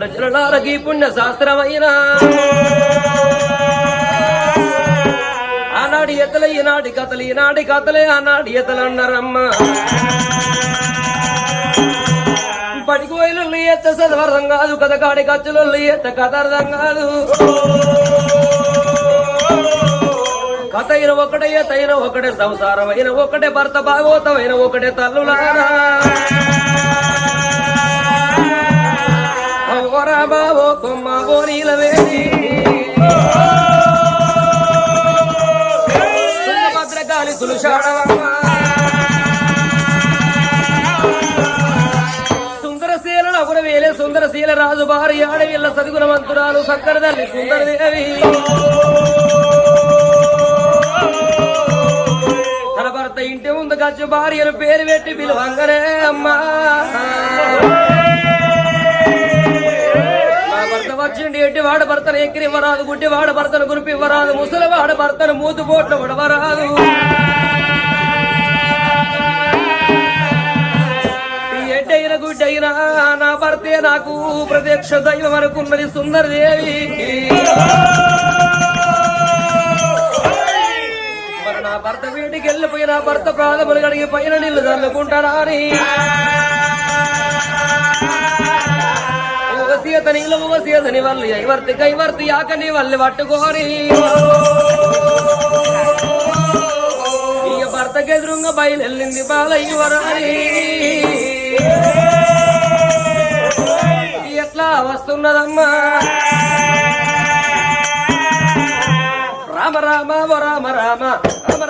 లోకులు వినండి పుణ్య శాస్త్రమైన. ఆనాడి ఎత్తలు ఈనాటి కథలు ఈనాటి కథలే ఆనాడి ఎతలు అన్నారమ్మ పడికోయలు ఎత్త చదవర్థం కాదు కథ కాడి ఖర్చులు ఎత్త కథ అర్థం కాదు. కథ అయిన ఒకటే ఎత్తైన ఒకటే సంసారమైన ఒకటే భర్త భాగవతమైన ఒకటే తల్లులారా. కొమ్మ వేడి వేది భద్రకాళి తులుషాడవమ్మ సుందరశీల వేలే సుందరశీల రాజు భార్య ఆడవిల్ల సదుగుణ మంతురాలు సక్కర తల్లి సుందరదేవి. తన భర్త ఇంటి ముందు గచ్చు భార్యను పేరు పెట్టి పిలువంగనే అమ్మా. వచ్చిండి ఎట్టి వాడ భర్తను ఎక్కిరివ్వరాదు గుడ్డి వాడ భర్తను గురిపివ్వరాదు ముసలి వాడ భర్తను మూతు పోట్లు విడవరాదు ఎడ్డైన గుడ్డైనా నా భర్తే నాకు ప్రత్యక్ష దైవం అనుకున్నది సుందరదేవి. మరి నా భర్త వీటికి వెళ్ళిపోయి నా భర్త ప్రాధములు కడిగి పైన నీళ్ళు చల్లుకుంటారా అని. సీత నీళ్ళు సీతని వల్లి ఐవర్తి కైవర్తి ఆకని వల్లి పట్టుకోరి. ఇక భర్తకి ఎదురుగా బయలుదేరింది బాలయ్య వరాని ఎట్లా వస్తున్నదమ్మా? రామ రామ ఓ రామ రామ రామ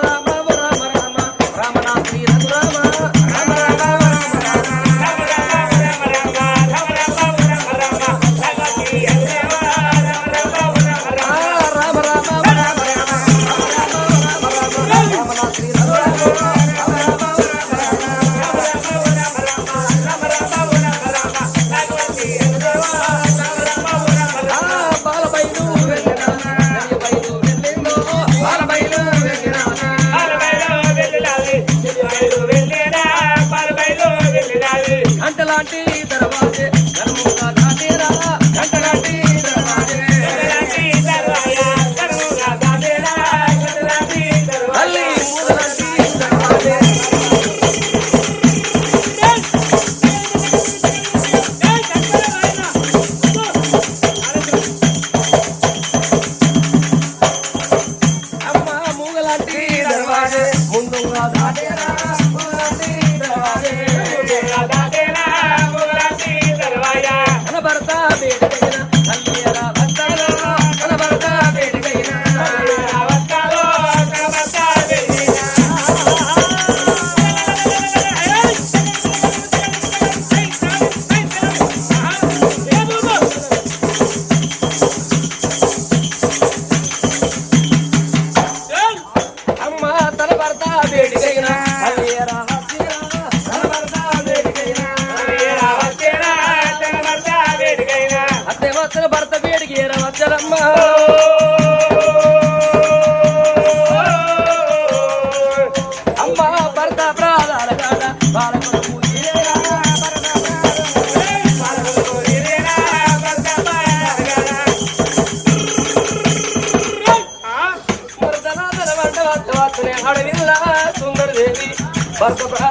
భర్త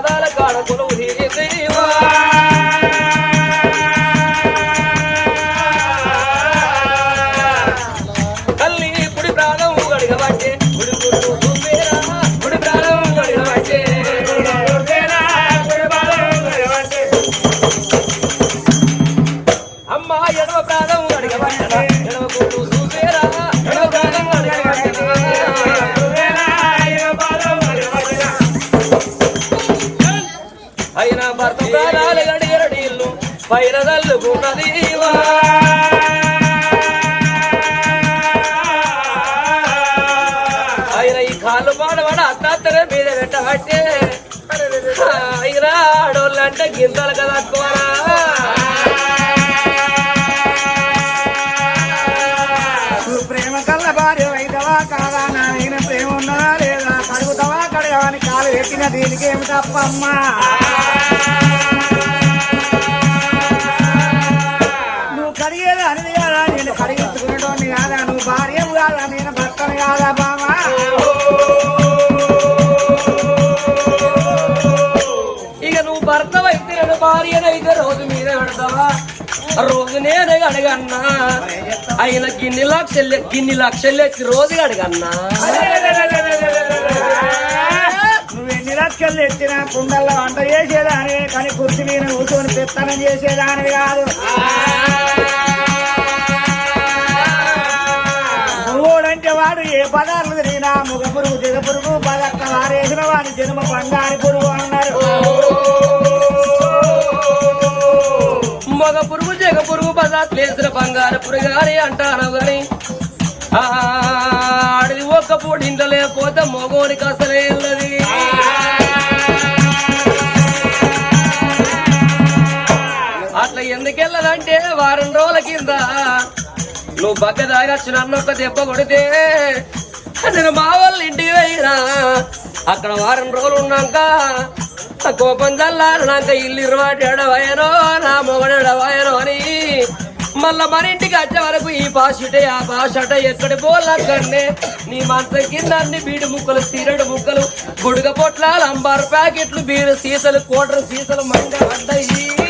ఆయన ఈ కాళ్ళు పాడవాడ అత్తాత్తరే మీద పెట్టబట్టే. ఆయన ఆడోళ్ళు అంటే గింతలు కదా అక్కువరా నువ్వు ప్రేమ కళ్ళ భార్య అయితవా కాదా? నాయన ప్రేమ ఉన్నదా లేదా? కడుగుతావా కడగవని కాలు పెట్టిన దీనికి ఏమి తప్పమ్మా? నువ్వు కడిగేది అనేది కాదా? నేను కడిగించుకునేటోని కాదా? నువ్వు భార్య కాదా? నేను భర్తను కాదా? రోజు నేనే అడగన్నా. అయిన గిన్ని లక్షలు గిన్ని లక్షలు ఎత్తి రోజు అడగన్నా. నువ్వు లక్షలు ఎత్తినా కుండల్లో వంట చేసేదాని కానీ కుర్చీ మీద కూర్చొని పెత్తనం చేసేదాని కాదు. మూడంటే వాడు ఏ పదార్థం తిరిగినా ముగ పురుగు దిగ పురుగు పదక్క వారేసిన వాడి జన్మ బంగారు పురుగు. పురుగు బంగారు పురగారి అంటానవని అడవి ఆడిది ఒక్క ఇంట్లో లేకపోతే మగోనికి అసలే అట్లా ఎందుకెళ్ళదంటే వారం రోజుల కింద నువ్వు బగ్గ దాగచ్చు నన్ను ఒక దెబ్బ కొడితే నేను మా వాళ్ళ ఇంటికి పోయినా. అక్కడ వారం రోజులు ఉన్నాక కోపం చల్లారినాక ఇల్లు ఇరవాటి ఎడవయనో నా మొగడు ఎడవయనో అని. మళ్ళా మన ఇంటికి వచ్చే వరకు ఈ పాషుటే ఆ పాషట ఎక్కడి పోలక్కడనే. నీ మంచం కింద అన్ని బీడు ముక్కలు తీరడు ముక్కలు గుడుగ పొట్లాలు అంబారు ప్యాకెట్లు బీడు సీసలు కోటరు సీసలు మంగ అడ్డయి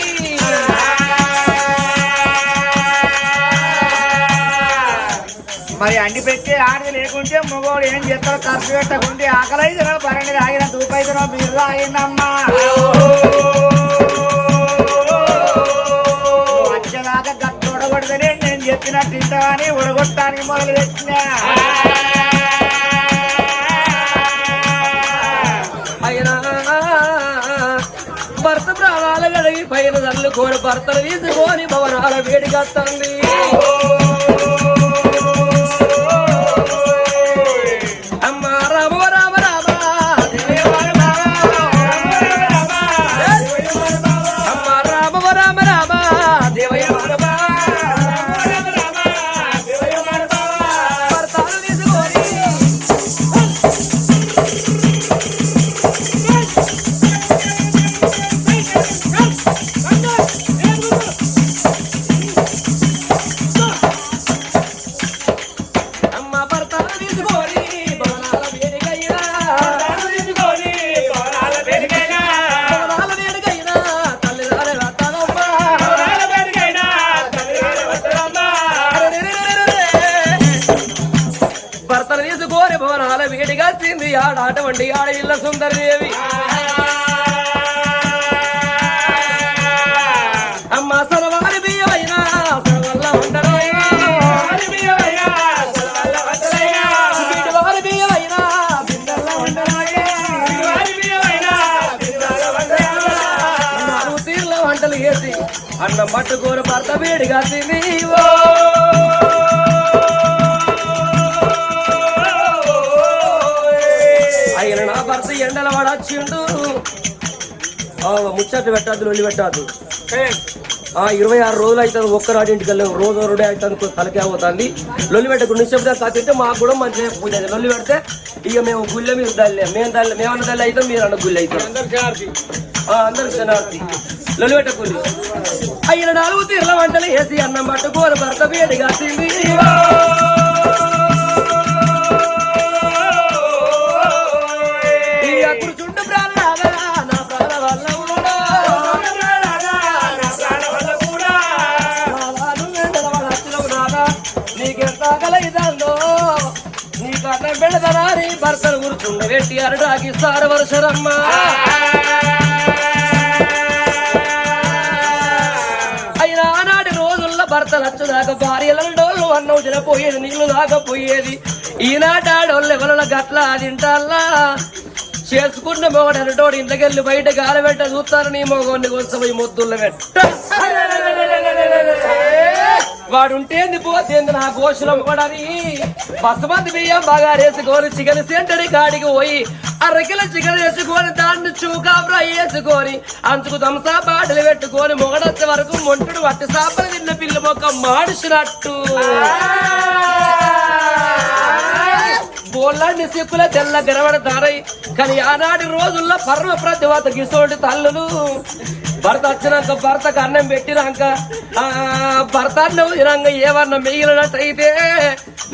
మరి అండి పెట్టి ఆడి లేకుంటే మగవాడు ఏం చేస్తాడు ఖర్చు పెట్టకుంటే ఆకలైతున్నా పరండి ఆగిన దూపైతున్నా బిర్రు ఆగిందమ్మా వచ్చేదాకా గట్టు ఉడగొడతనే నేను చెప్పినట్టు ఇంటని ఉడగొట్టడానికి మొదలు పెట్టినా. భర్త ప్రాణాలు గడిగి పైన తల్లు కోరి భర్తలు తీసుకొని భవనాల వేడికొస్తుంది అన్నం పట్టుకోరు భర్త వేడిగా తిని ఓ. ఆయన నా భర్త ఎండల వాడొచ్చిండు ముచ్చట్లు పెట్టద్దు లొల్లి పెట్టద్దు. ఆ ఇరవై ఆరు రోజులు అవుతుంది ఒక్కరాడి ఇంటికి వెళ్ళాం. రోజు రోజే అవుతుంది తలకే అవుతుంది లొల్లి పెట్టకుండా నిశ్శబ్దం కాకుంటే మాకు కూడా మంచిగా పూజ. లొల్లి పెడితే ఇక మేము గుళ్ళే మీరు దల్లే మేము దల్లే మేమన్న దల్లి అవుతాం మీరు అన్న గుళ్ళు అవుతాం అందరికి శనార్థి లొల్లి పెట్టకూలి అయిన నాలుగు తీర్ల వంటలు వేసి అన్నం పట్టుకోర భర్త వేడిగా తింది నీకట్ట పెడతారా నీ భర్తలు గుర్తుండ పెట్టి అరడాకి సార్ వరుసరమ్మా పోయేది అన్నం తినపోయేది నీళ్ళు దాకపోయేది ఈనాటి ఆడోళ్ళు గట్ల తింటాల్లా. చేసుకున్న మొగడనటోడు ఇంతకెళ్ళి బయట గాలబెట్ట చూస్తాను నీ మొగోడిని కోసం ఈ ముద్దుల పెట్ట. వాడుంటేంది పోతేంది నా గోషులం పడని. బసమంది బియ్యం బాగా రేసి వేసుకొని చికెన్ సెంటర్ కాడికి పోయి అరకిల చికెన్ వేసుకొని దాన్ని చూకా ఫ్రై వేసుకొని అంచుకు తమసా బాటలు పెట్టుకొని మొగడొచ్చే వరకు మొంటుడు వట్టి సాపలు తిన్న పిల్ల మొక్క మాడుచినట్టు. బోళ్ళని సిక్కుల తెల్ల గెరవడతారై కానీ ఆనాటి రోజుల్లో పర్వ ప్రతివాత గిసోటి తల్లులు. భర్త వచ్చినాక భర్తకు అన్నం పెట్టినాక భర్త అన్నం తినాక ఏమన్నా మిగిలినట్టయితే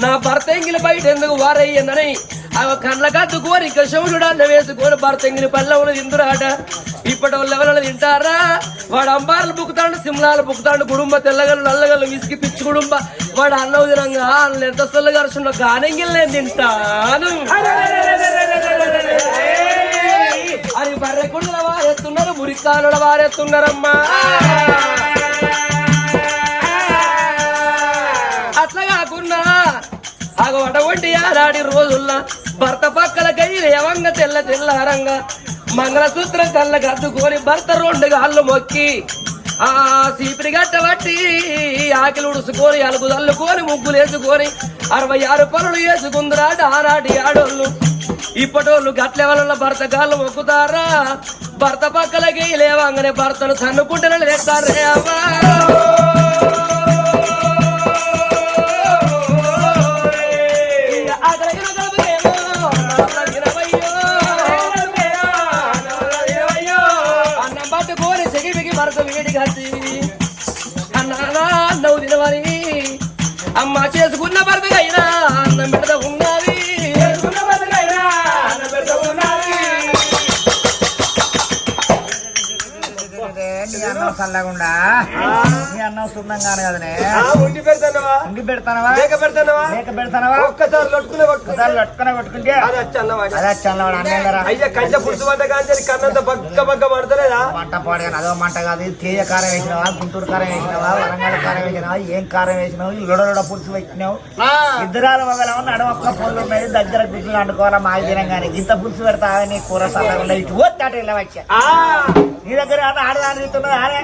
నా భర్త ఎంగిలి బయట ఎందుకు వారయ్యిందని ఆ కళ్ళ కోరి ఇంకా శివుడు అన్న వేసుకొని భర్త ఎంగిలి పల్లవులు తిందురాట ఇప్పటి వాళ్ళు ఎవరైనా తింటారా వాడు అంబార్లు బుక్కుతాడు సిమ్లాలు బుక్కుతాడు కుటుంబ తెల్లగలు నల్లగలు విసిగి పిచ్చి కుటుంబ వాడు అన్న తినంగా వాళ్ళు ఎంత సొల్లు కరుచుండో నేను తింటాను అని బర్రె కుండల వారెత్తున్నారు వారేస్తున్నారమ్మా ఆడాడి రోజుల్లా రోజుల్లో భర్త పక్కల కై లేవంగ తెల్ల తెల్లారంగా మంగళసూత్రం కళ్ళకి గద్దుకొని భర్త రెండు గాళ్ళు మొక్కి ఆ సీపిరి గట్ట బట్టి ఉడుసుకొని అలుగు తల్లుకొని ముగ్గులు వేసుకొని అరవై ఆరు పనులు వేసుకుందరాడు ఆనాటి ఆడోళ్ళు. ఇప్పటోళ్ళు గట్లెవల భర్త గాళ్ళు మొక్కుతారా? భర్త పక్కలకి లేవంగానే భర్తను సన్నుకుంటేనే లేస్తారే అమ్మా. చల్లగుండా నీ అన్ని సున్నం కాను కదనే? ఉండి పెడతానవా? ఉండి పెడతానవా? లేక పెడతానవా? లేక పెడతానవా? ఒక్కసారి లొట్టుకునే పట్టుకుంటా. ఒకసారి లట్టుకునే కొట్టుకుంటే అది అన్నవాడు అదే చల్లవాడు అన్నేళ్ళరా? అయ్యా కంచె పులుసు పడ్డ కానీ కన్నంత బగ్గ బగ్గ పడతలేదా మంట పాడగాను అదో మంట కాదు తేజ కారం వేసినావా గుంటూరు కారం వేసినావా వరంగల్ కారం వేసినావా ఏం కారం వేసినావు లొడలొడ పులుసు పెట్టినావు. ఇద్దరాలు మొగలమని నడవక్క పొల్లు ఉన్నది దగ్గర గుడ్లు అంటుకోవాలా మాకు తినంగానే. ఇంత పులుసు పెడతావా నీ కూర సల్లగా ఇటు ఇలా వచ్చా. నీ దగ్గర ఆడదాని రీతున్నది ఆడే?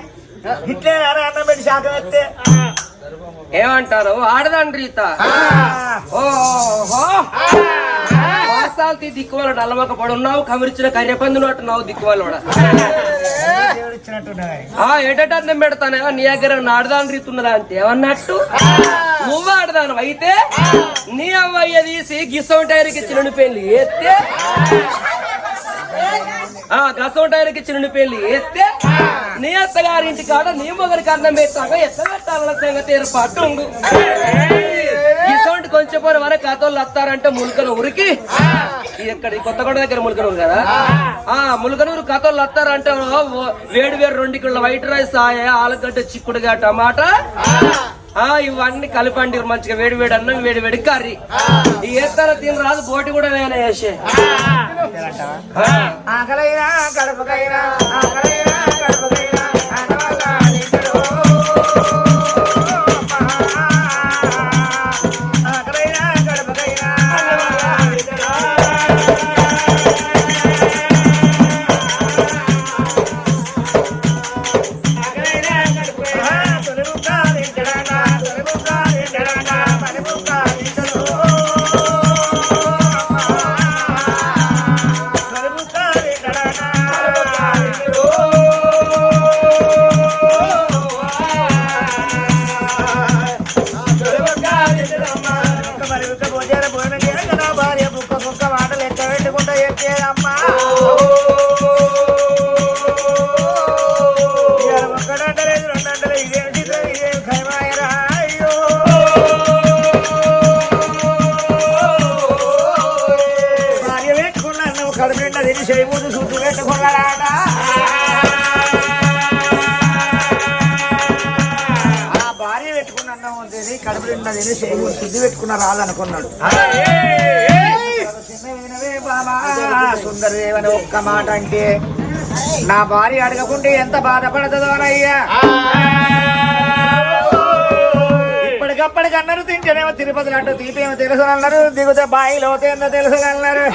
ఇట్లే ఆడే అన్నం పెట్టి శాఖం ఎత్తే ఏమంటారు? ఆడదాని రీత ఓహో. వాసాలు తీ నల్లమక పడున్నావు కమిరిచిన కర్రెపందు నట్టున్నావు దిక్కువల దేవుడు ఇచ్చినట్టున్నది ఆ ఎటటన్నం పెడతానే? నీ దగ్గర నాడదాని రీతున్నదా అంతే? ఏమన్నట్టు? నువ్వు ఆడదాను అయితే నీ అవ్వయ్య తీసి గిసం టైర్కి చిరుని పెళ్ళి ఎత్తే ఆ గసం టైర్కి చిరుని పెళ్ళి ఎత్తే నీ అత్తగారింటి కాడ నీ మొగరికి అన్నం పెట్టాక ఎత్త పెట్టాలన్న సంగతి ఏర్పాటు గిసంటి కొంచెం పోయిన వరకు కథోళ్ళు వస్తారంటే ములకను ఉరికి ఇక్కడ కొత్తగూడ దగ్గర ములకనూరు కదా? ఆ. ములకనూరు కథోళ్ళు వస్తారంటే వేడి వేడి రెండు కిలో వైట్ రైస్ ఆయ ఆలుగడ్డ చిక్కుడుగా టమాటా. ఆ. ఇవన్నీ కలిపండి మంచిగా వేడి వేడి అన్నం వేడి వేడి కర్రీ. ఈ ఏస్తారా తిని రాదు బోటి కూడా వేయలే చేసే ఆకలైనా కడుపుకైనా ఆకలైనా కడుపుకైనా. పెట్టుకున్న రాదనుకున్నాడు. సుందరదేవని ఒక్క మాట అంటే నా భార్య అడగకుంటే ఎంత బాధపడుతుందోనయ్యా ఇప్పటికప్పటికి అన్నారు తింటేనేమో తిరుపతి లడ్డు తీపేమో తెలుసు అన్నారు దిగుతే బాయిలో ఏందో తెలుసు అన్నారు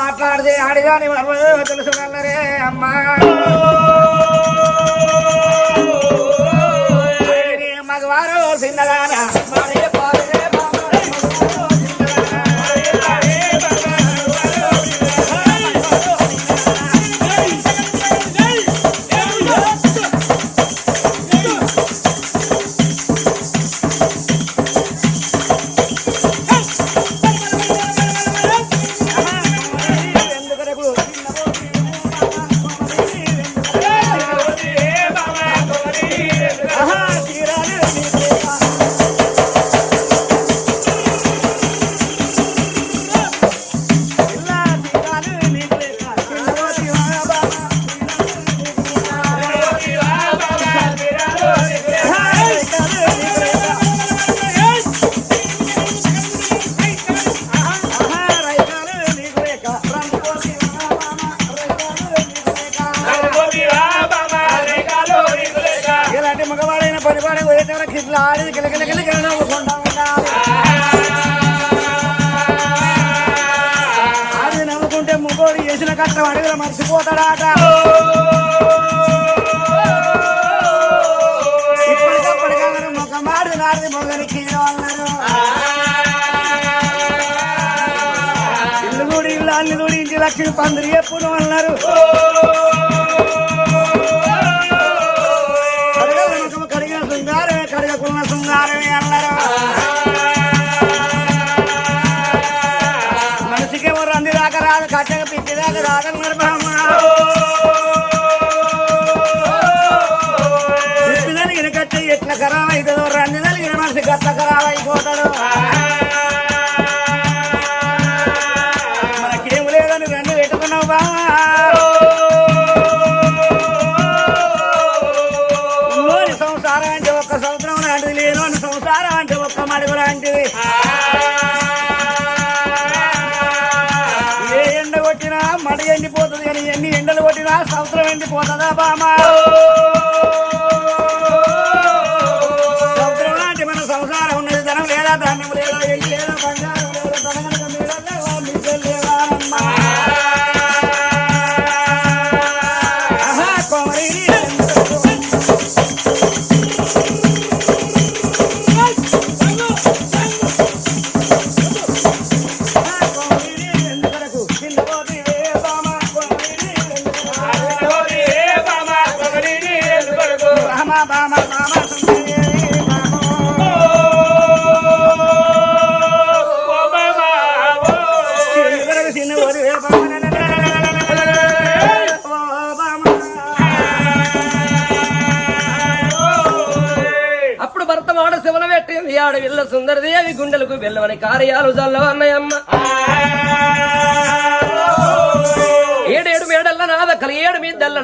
మాట్లాడితే ఆడిదాని తెలుసు అన్నారే అమ్మా. sin la gana. కష్టం అడుగుల మర్చిపోతాడాట నాది మొగనికి అన్నారు. ఇల్లు కూడా ఇల్లు అల్లు కూడా ఇంటి లక్ష్మి పందిరి ఎప్పుడు అన్నారు. రంది దాకా రాదు కట్టగా పిచ్చి దాకా రాదన్నారు బ్రహ్మ పిచ్చి కలిగిన కట్ట ఎట్ల ఖరాబ్ అవుతుందో రంది కలిగిన మనిషి గట్ల ఖరాబ్ అయిపోతాడు బామా లాంటి మన సంసారం ఉన్నది ధనం లేదా ధాన్యం లేదా ఎల్లి లేదా బంగారం లేదా అమ్మా.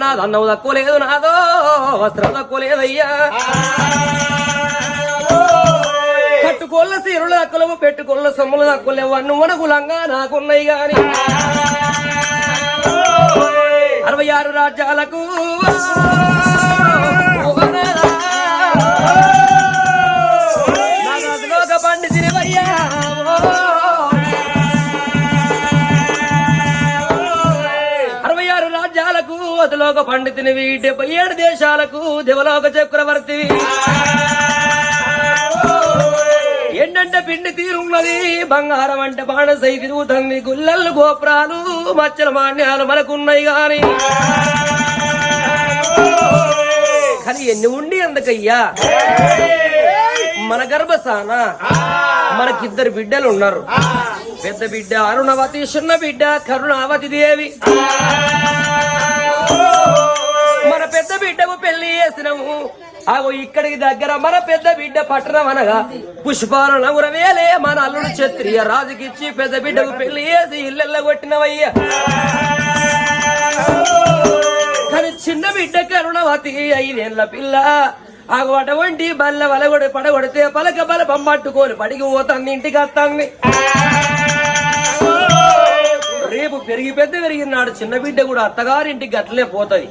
నాదు అన్నవు తక్కువలేదు నాదో వస్త్రం తక్కువ లేదయ్యా. కట్టుకోళ్ళ సీరుల దక్కులము పెట్టుకోళ్ళ సొమ్ములు దక్కులేవు అన్ను వనగులంగా నాకున్నాయి గాని. అరవై ఆరు రాజ్యాలకు రాజ్యాలకు అదిలోక పండితునివి. డెబ్బై ఏడు దేశాలకు దివలోక చక్రవర్తి ఏంటంటే పిండి తీరున్నది? బంగారం అంటే బాణసై తిరుగుతుంది గుల్లలు గోపురాలు మచ్చల మాన్యాలు మనకున్నాయి గాని. కానీ ఎన్ని ఉండి ఎందుకయ్యా మన గర్భసాన మనకిద్దరు బిడ్డలు ఉన్నారు పెద్ద బిడ్డ అరుణవతి చిన్న బిడ్డ కరుణావతి దేవి. మన పెద్ద బిడ్డకు పెళ్ళి చేసినాము. ఆగో ఇక్కడికి దగ్గర మన పెద్ద బిడ్డ పట్టణం అనగా పుష్పాల ఉరవేలే మన అల్లుడు క్షత్రియ రాజుకిచ్చి పెద్ద బిడ్డకు పెళ్ళి చేసి ఇల్లెల్ల కొట్టినవయ్యా. కానీ చిన్న బిడ్డ కరుణవతి ఐదేళ్ళ పిల్ల ఆగు అటువంటి బల్ల వలగొడి పడగొడితే పలక బల పమ్మట్టుకొని పడికి పోతాంది ఇంటికి వస్తాంది. రేపు పెరిగి పెద్ద పెరిగినాడు చిన్న బిడ్డ కూడా అత్తగారింటికి గట్లే పోతుంది.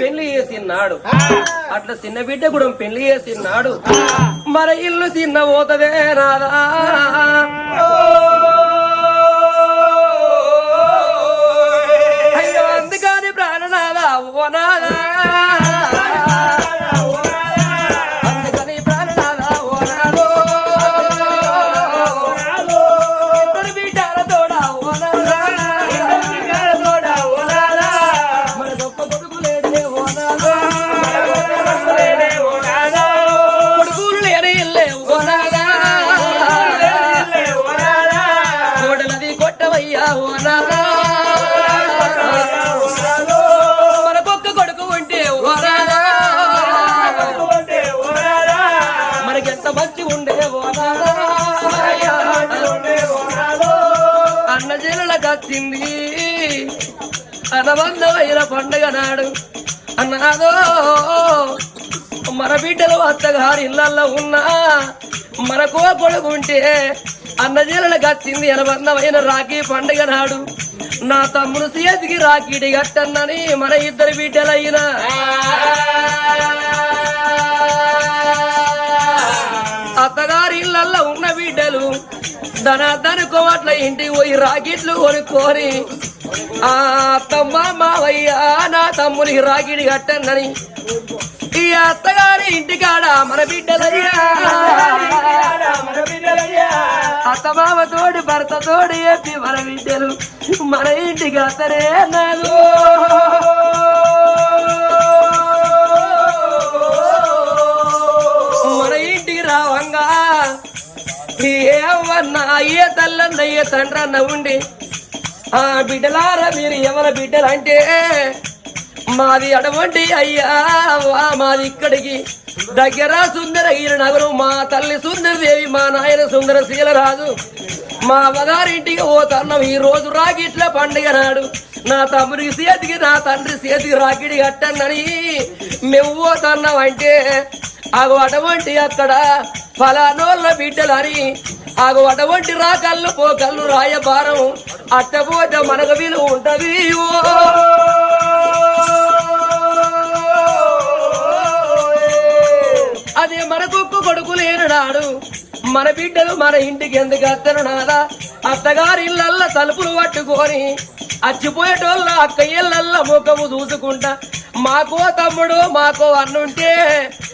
పెళ్ళి చేసినాడు అట్లా చిన్న బిడ్డ కూడా పెళ్ళి చేసినాడు మన ఇల్లు చిన్న పోతదే రాదా అయ్యో అందుకని ప్రాణనాదా ఓ నాదా అనబంధమైన పండుగ నాడు అన్నాదో మన బిడ్డలు అత్తగారి ఇళ్ళల్లో ఉన్నా మనకు కొడుకుంటే అన్న జనులకు వచ్చింది అనబంధమైన రాఖీ పండుగ నాడు. నా తమ్ముడు చేతికి రాఖీడి కట్టన్నని మన ఇద్దరు బిడ్డలైనా. అత్తగారి ఇళ్ళల్లో ఉన్న బిడ్డలు ధన ఇంటికి పోయి రాకెట్లు కొనుక్కొని ఆ అత్తమ్మ మావయ్య నా తమ్ముని రాగిడి కట్టందని. ఈ అత్తగారి ఇంటికాడ మన బిడ్డలయ్యా. అత్త మామ తోడి భర్త తోడి చెప్పి మన బిడ్డలు. మన ఇంటికి అత్తరే నాలు మన ఇంటికి రావంగా. ఏమన్నా అయ్యే తల్లన్న అయ్యే తండ్రన్న ఉండి ఆ బిడ్డలారా మీరు ఎవరి బిడ్డలు అంటే మాది అడవండి అయ్యా వా మాది ఇక్కడికి. దగ్గర సుందర ఈయన నగరం మా తల్లి సుందరదేవి మా నాయన సుందర శీలరాజు మా అవగారింటికి పోతున్నాం ఈ రోజు రాగిట్ల పండుగ నాడు. నా తమ్ముడికి చేతికి నా తండ్రి చేతికి రాకిడి కట్టండి మేము పోతున్నామంటే ఆగు అటువంటి అక్కడ ఫలానోళ్ళ బిడ్డలని ఆగు అటువంటి రాకళ్ళు పోకళ్ళు రాయబారం అట్టపోతే మనకు విలువ ఉంటది. ఓ. అదే మన కుక్క కొడుకు లేను నాడు. మన బిడ్డలు మన ఇంటికి ఎందుకు అత్తను నాదా? అత్తగారి ఇళ్ళల్ల తలుపులు పట్టుకొని అచ్చిపోయేటోళ్ళ అక్క ఇళ్ళల్ల ముఖము చూసుకుంటా. మాకో తమ్ముడు మాకో అన్నుంటే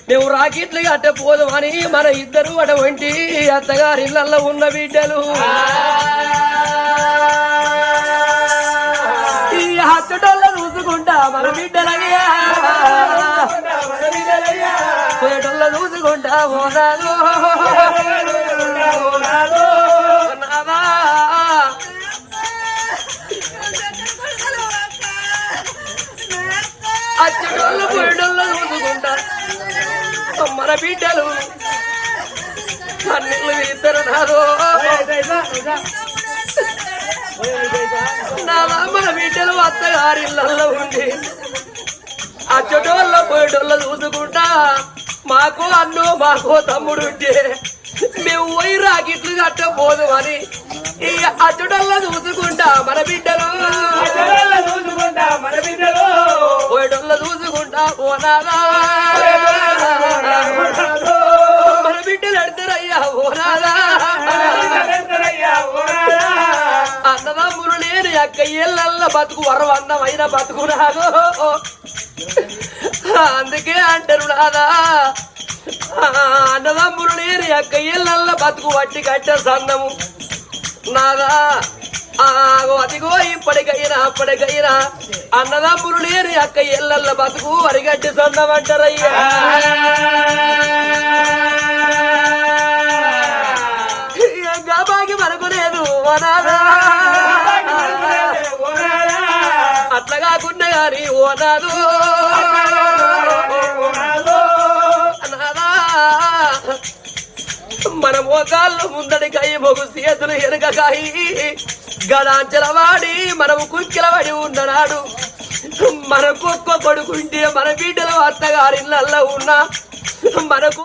మేము రాకెట్లు అట్ట పోదామని మన ఇద్దరు అటువంటి అత్తగారి ఇళ్ళల్లో ఉన్న బిడ్డలు. ఈ హచ్చటోళ్ళ చూసుకుంటా మన బిడ్డలయ్యా. పోయేటోళ్ళ చూసుకుంటా పోరాదు. అచ్చటోళ్ళు పోయేటోళ్ళ మన బిడ్డలు. కన్నీళ్ళు ఇద్దరు నాదో నాదా మన బిడ్డలు అత్తగారిళ్ళల్లో ఉండి అచ్చటోళ్ళ పోయేటోళ్ళ చూసుకుంటా మాకు అన్ను మాకు తమ్ముడు ఉంటే మేము పోయి రాకిట్లు కట్టబోదు అని ఈ అచ్చటోళ్ళ చూసుకుంటా మన బిడ్డలు. చూసుకుంటా మన బిడ్డలు. పోయేటోళ్ళ చూసుకుంటా ఓనారా మన బిడ్డలు అడతారయ్యా అన్నదా అన్నదమ్ములు నేను అక్క ఏళ్ళల్ల బతుకు వరం అన్నమైన బతుకు రాదు అందుకే అంటారు నాదా అన్నదమ్ములు నేను అక్క ఏళ్ళల్ల బతుకు వట్టి కట్టే సందము నాదా? ఆగో అదిగో ఇప్పటికైనా అప్పటికైనా అన్నదమ్ములు లేని అక్క ఏళ్ళల్ల బతుకు వరిగడ్డి సందం అంటారయ్యా. గాబాకి మనకు లేదు అట్లా కాకుండా గారి ఓనాదు మన మోకాళ్ళు ముందడికాయి మొగు చేతులు ఎరగకాయి గడాంచల వాడి మనము కుక్కిల పడి ఉన్ననాడు. మనకు ఒక్క కొడుకుంటే మన బిడ్డలు అత్తగారిళ్ళల్లో ఉన్నా మనకు